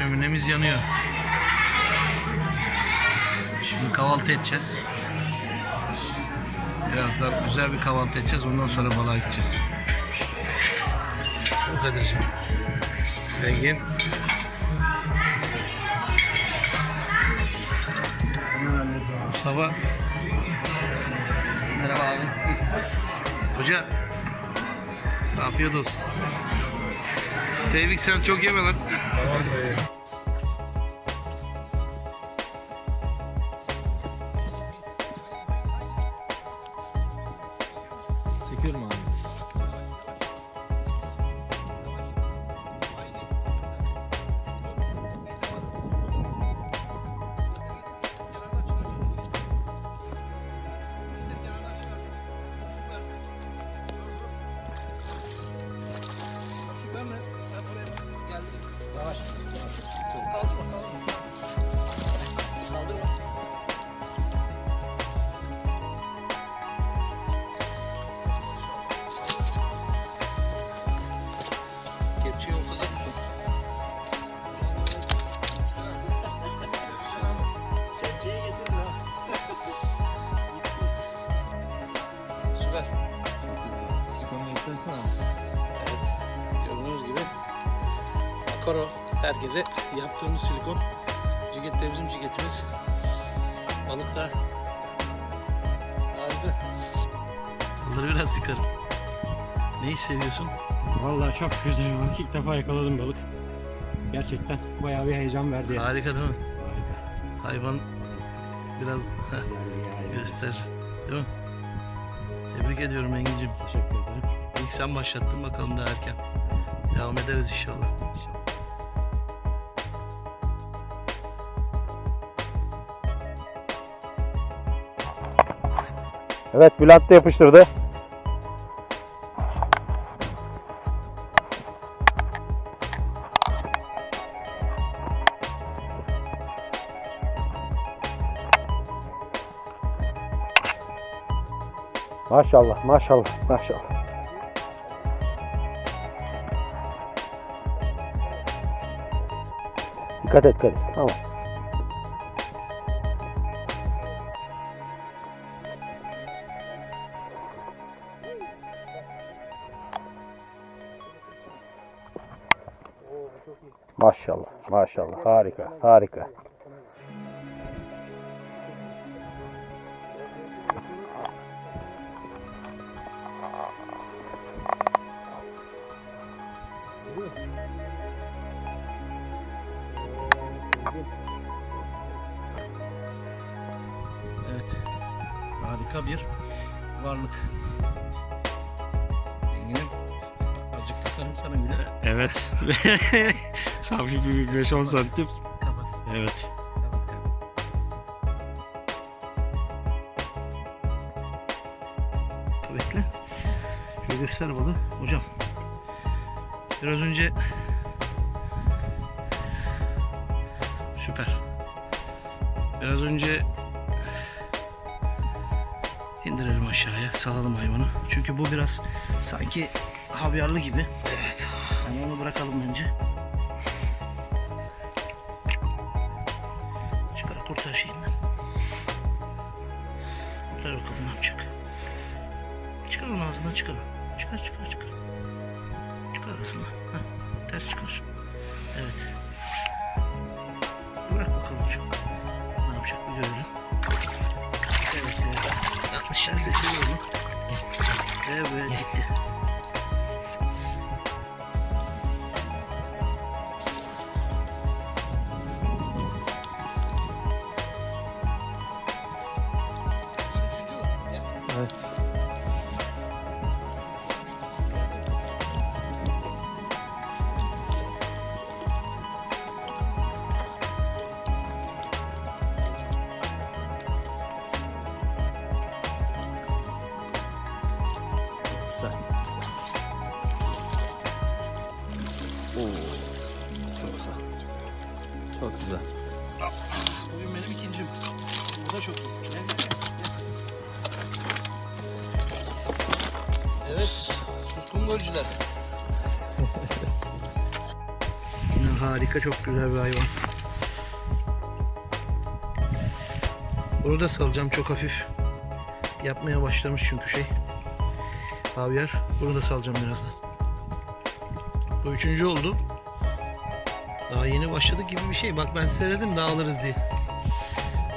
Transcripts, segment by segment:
Şöminemiz yanıyor. Şimdi kahvaltı edeceğiz. Birazdan güzel bir kahvaltı edeceğiz. Ondan sonra balığa gideceğiz. Bu Kadir'cim. Engin. Mustafa. Merhaba abi. Hoca. Afiyet olsun. Tevfik sen çok yeme lan. Çekiyorum Silikonla göstersene abi. Evet. Gördüğünüz gibi. Makaro herkese yaptığımız silikon. Ciget de bizim cigetimiz. Balık da harika. Balığı biraz sıkarım. Ne hissediyorsun? Vallahi çok güzel balık. İlk defa yakaladım balık. Gerçekten bayağı bir heyecan verdi. ya. Harika değil mi? Harika. Hayvan biraz Güzel bir hayvan. göster. Değil mi? Tebrik ediyorum Engin'cim. Teşekkür ederim. İlk sen başlattın bakalım daha erken. Devam ederiz inşallah. Evet Bülent de yapıştırdı. Maşallah maşallah maşallah. Dikkat et Kadir. Tamam. Harika harika. Evet. Harika bir varlık. Engin'im azıcık takarım sana bile. Evet. Hafif bir 5-10 santim. Kapat. Evet. Bekle. Şöyle göster balı. Hocam. Biraz önce Süper. Biraz önce indirelim aşağıya. Salalım hayvanı. Çünkü bu biraz sanki havyarlı gibi. Evet. Yani onu bırakalım bence. Kurtar şeyinden. Kurtar bakalım ne yapacak. Çıkar onu ağzından çıkar. Çıkar çıkar çıkar. Çıkar ağzından. Heh, ters çıkar. Evet. Bırak bakalım şu. Ne yapacak bir görelim. Evet evet. Yanlış yer seçiyor onu. Evet gitti. Evet. Güzel. Oo. Çok güzel. Çok güzel. Bugün benim ikincim. Bu da çok iyi. Golcüler. Yine Harika çok güzel bir hayvan. Bunu da salacağım çok hafif. Yapmaya başlamış çünkü şey. Havyar. Bunu da salacağım birazdan. Bu üçüncü oldu. Daha yeni başladık gibi bir şey. Bak ben size dedim daha alırız diye.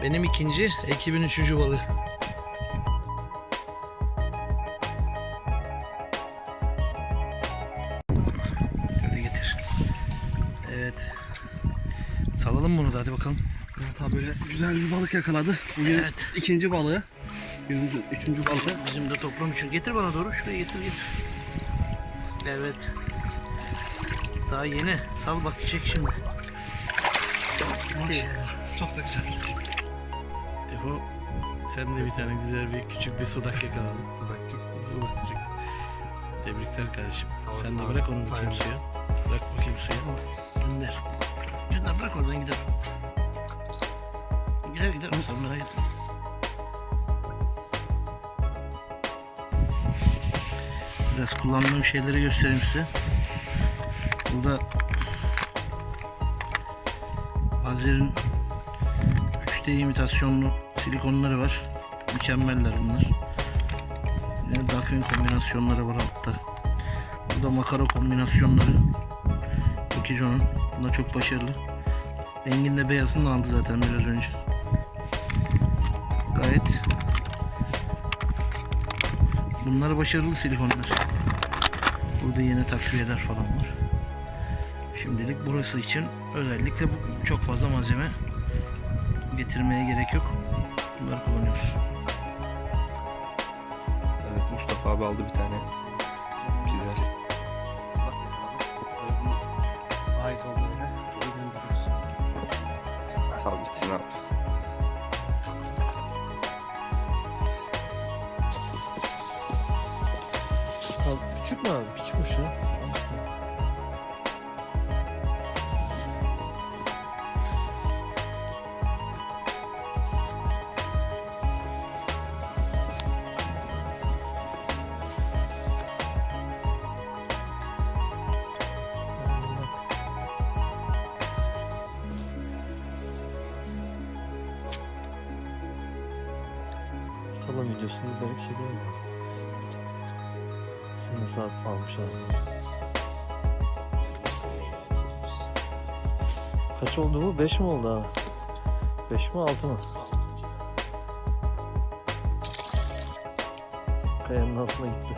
Benim ikinci, ekibin üçüncü balığı. Hadi bakalım. Evet abi böyle güzel bir balık yakaladı. Bugün Evet. ikinci balığı. Üçüncü, üçüncü balığı. Bizim de toplam üçün. Getir bana doğru. Şuraya getir getir. Evet. Daha yeni. Sal bak çek şimdi. Çok da güzel. Defo sen de bir tane güzel bir küçük bir sudak yakaladın. Sudakçık. Sudakçık. Tebrikler kardeşim. Sağ sen de bırak onu bakayım suya. Bırak bakayım suya. Gönder. Gönder bırak oradan gider. Gider gider sonra gider. Biraz kullandığım şeyleri göstereyim size. Burada Azer'in 3D imitasyonlu silikonları var. Mükemmeller bunlar. Yine Dakvin kombinasyonları var altta. Burada makara kombinasyonları. Ukijo'nun. Bunlar çok başarılı. Engin de beyazını aldı zaten biraz önce. Gayet Bunlar başarılı silikonlar. Burada yeni takviyeler falan var. Şimdilik burası için özellikle bu çok fazla malzeme getirmeye gerek yok. Bunları kullanıyoruz. Evet Mustafa abi aldı bir tane. Sağ bitsin abi. Küçük mü abi? Küçükmüş ya. Salam videosunu giderek çekiyorum. Nasıl almış aslında. Kaç oldu bu? 5 mi oldu abi? 5 mi 6 mı? Kayanın altına gitti.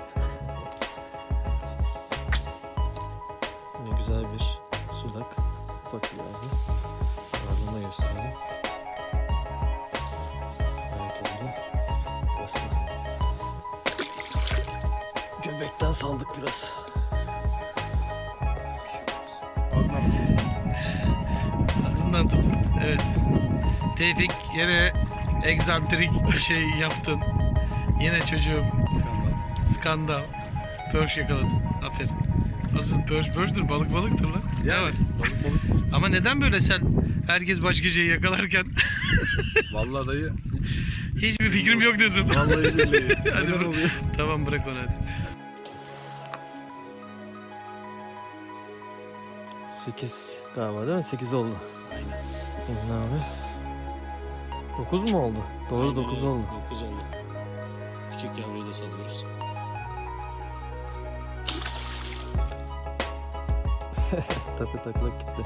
Yine güzel bir sudak. Ufak bir yerde. Saldık biraz. Ağzından tut. Evet. Tevfik yine egzantrik bir şey yaptın. Yine çocuğum. Skandal. Pörş yakaladın. Aferin. Asıl pörş pörştür. Balık balıktır lan. Ne var? Balık balık. Ama neden böyle sen herkes başka şeyi yakalarken Vallahi dayı. hiçbir fikrim yok diyorsun. Vallahi billahi. Hadi bırak. oluyor? tamam bırak onu hadi. 8 galiba değil mi? 8 oldu. Aynen. abi. 9 mu oldu? Doğru 9 oldu. 9 oldu. Küçük yavruyu da salıyoruz. Tepe taklak gitti.